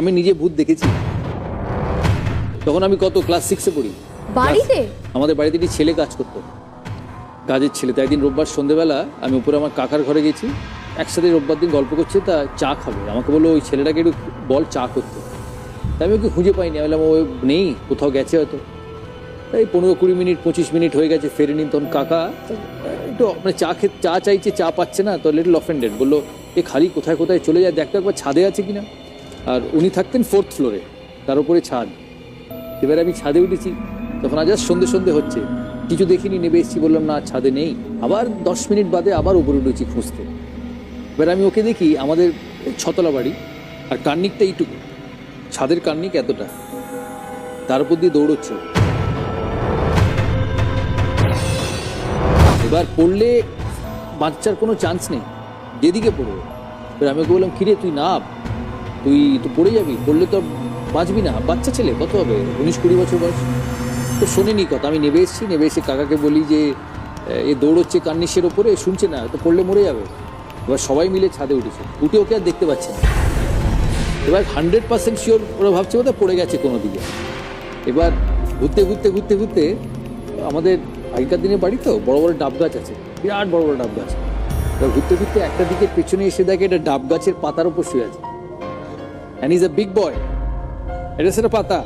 আমি নিজে ভূত দেখেছি। তখন আমি কত ক্লাস সিক্সে পড়ি। বাড়িতে? আমাদের বাড়িতে একটি ছেলে কাজ করতো। কাজের ছেলে। তাই একদিন রোববার সন্ধেবেলা আমি উপরে আমার কাকার ঘরে গেছি। একসাথে রোববার দিন গল্প করছে তা চা খাবে। আমাকে বলল ওই ছেলেটাকে একটু বল চা করতে। তাই আমি ওকে খুঁজে পাইনি। আমি বললাম ও নেই কোথাও গেছে হয়তো। তাই পনেরো কুড়ি মিনিট পঁচিশ মিনিট হয়ে গেছে ফেরেনি তখন কাকা। একটু মানে চা খে চা চাইছে চা পাচ্ছে না তো লিটল অফেন্ডেড বলল এ খালি কোথায় কোথায় চলে যায়? দেখতো একবার ছাদে আছে কিনা? আর উনি থাকতেন ফোর্থ ফ্লোরে তার উপরে ছাদ। এবারে আমি ছাদে উঠেছি, তখন আজ সন্ধে সন্ধে হচ্ছে। কিছু দেখিনি নেবে এসেছি, বললাম, না, ছাদে নেই। আবার দশ মিনিট বাদে আবার উপরে উঠেছি খুঁজতে। এবার আমি ওকে দেখি, আমাদের ছতলা বাড়ি, আর কার্নিকটা এইটুকু। ছাদের কার্নিক এতটা। তার উপর দিয়ে দৌড়চ্ছে এবার পড়লে বাচ্চার কোনো চান্স নেই। যেদিকে পড়বে। এবার আমি ওকে বললাম, কিরে, তুই নাম তুই তো পড়ে যাবি, পড়লে তো বাঁচবি না। বাচ্চা ছেলে, কত হবে? উনিশ কুড়ি বছর বয়স? তো শোনেনি কথা, আমি নেবে এসেছি নেবে এসে কাকাকে বলি যে, এ দৌড়চ্ছে কার্নিশের ওপরে, শুনছে না, তো পড়লে মরে যাবে। এবার সবাই মিলে ছাদে উঠেছে। উঠে ওকে আর দেখতে পাচ্ছে না। এবার হান্ড্রেড পার্সেন্ট শিওর ওরা ভাবছে বোধহয় পড়ে গেছে কোনো দিকে এবার ঘুরতে ঘুরতে ঘুরতে ঘুরতে আমাদের আগেকার দিনের বাড়ি তো, বড় বড় ডাব গাছ আছে, বিরাট বড় বড় ডাব গাছ। এবার ঘুরতে ঘুরতে একটা দিকে পেছনে এসে দেখে এটা ডাব গাছের পাতার উপর শুয়ে আছে। And is a big boy এটা সেটা পাতা।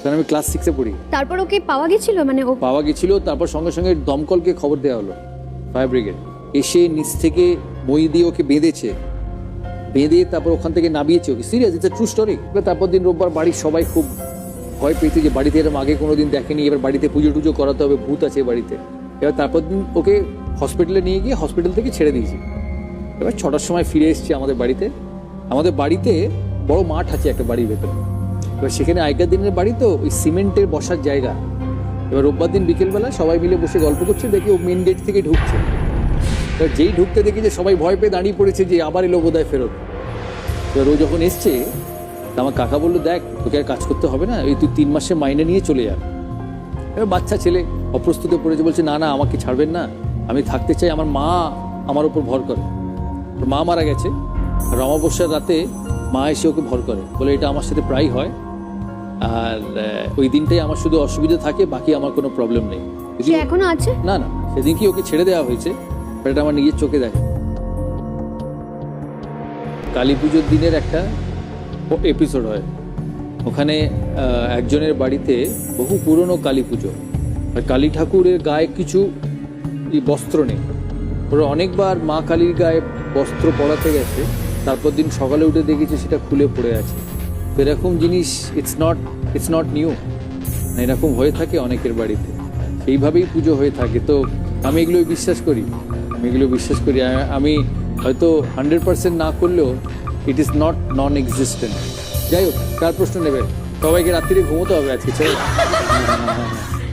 তখন আমি ক্লাস সিক্সে পড়ি। তারপর ওকে পাওয়া গেছিল? মানে ও পাওয়া গেছিল তারপর সঙ্গে সঙ্গে দমকলকে খবর দেওয়া হলো। ফায়ার ব্রিগেড এসে নিচ থেকে মই দিয়ে ওকে বেঁধেছে। বেঁধে তারপর ওখান থেকে নামিয়েছে ওকে। সিরিয়াস ইটস ট্রু স্টোরি তারপর দিন রোববার বাড়ির সবাই খুব ভয় পেয়েছে যে বাড়িতে এরকম আগে কোনোদিন দেখেনি। এবার বাড়িতে পুজো টুজো করাতে হবে ভূত আছে বাড়িতে। এবার তারপর দিন ওকে হসপিটালে নিয়ে গিয়ে হসপিটাল থেকে ছেড়ে দিয়েছি। এবার ছটার সময় ফিরে এসেছি আমাদের বাড়িতে। আমাদের বাড়িতে বড় মাঠ আছে একটা বাড়ির ভেতরে। এবার সেখানে আগেকার দিনের বাড়ি তো ওই সিমেন্টের বসার জায়গা। এবার রোববার দিন বিকেলবেলা সবাই মিলে বসে গল্প করছে, দেখি ও মেন গেট থেকে ঢুকছে। এবার যেই ঢুকতে দেখি যে সবাই ভয় পেয়ে দাঁড়িয়ে পড়েছে যে আবার এলো বোধহয় ফেরত। এবার ও যখন এসছে আমার কাকা বলল, দেখ, তোকে আর কাজ করতে হবে না, এই তুই তিন মাসে মাইনে নিয়ে চলে যা। এবার বাচ্চা ছেলে অপ্রস্তুতে পড়েছে, বলছে, না না, আমাকে ছাড়বেন না। আমি থাকতে চাই, আমার মা আমার উপর ভর করে। মা মারা গেছে। আর অমাবস্যার রাতে মা এসে ওকে ভর করে বলে এটা আমার সাথে প্রায় হয়। আর ওই দিনটাই আমার শুধু অসুবিধা থাকে বাকি আমার কোনো প্রবলেম নেই। এখনও আছে? না না সেদিন কি ওকে ছেড়ে দেওয়া হয়েছে এটা আমার নিজের চোখে দেখে। কালী পুজোর দিনের একটা এপিসোড হয়। ওখানে একজনের বাড়িতে বহু পুরনো কালী পুজো। আর কালী ঠাকুরের গায়ে কিছু বস্ত্র নেই। ওরা অনেকবার মা কালীর গায়ে বস্ত্র পরাতে গেছে। তারপর দিন সকালে উঠে দেখেছে সেটা খুলে পড়ে আছে। তো এরকম জিনিস it's not it's not new এরকম হয়ে থাকে অনেকের বাড়িতে। এইভাবেই পুজো হয়ে থাকে। তো আমি এগুলো বিশ্বাস করি। আমি এগুলো বিশ্বাস করি। আমি হয়তো হান্ড্রেড পার্সেন্ট না করলেও it is not non existent যাই হোক, কার প্রশ্ন নেবেন? সবাইকে রাত্রিরে ঘুমোতে হবে আজকে, চলো।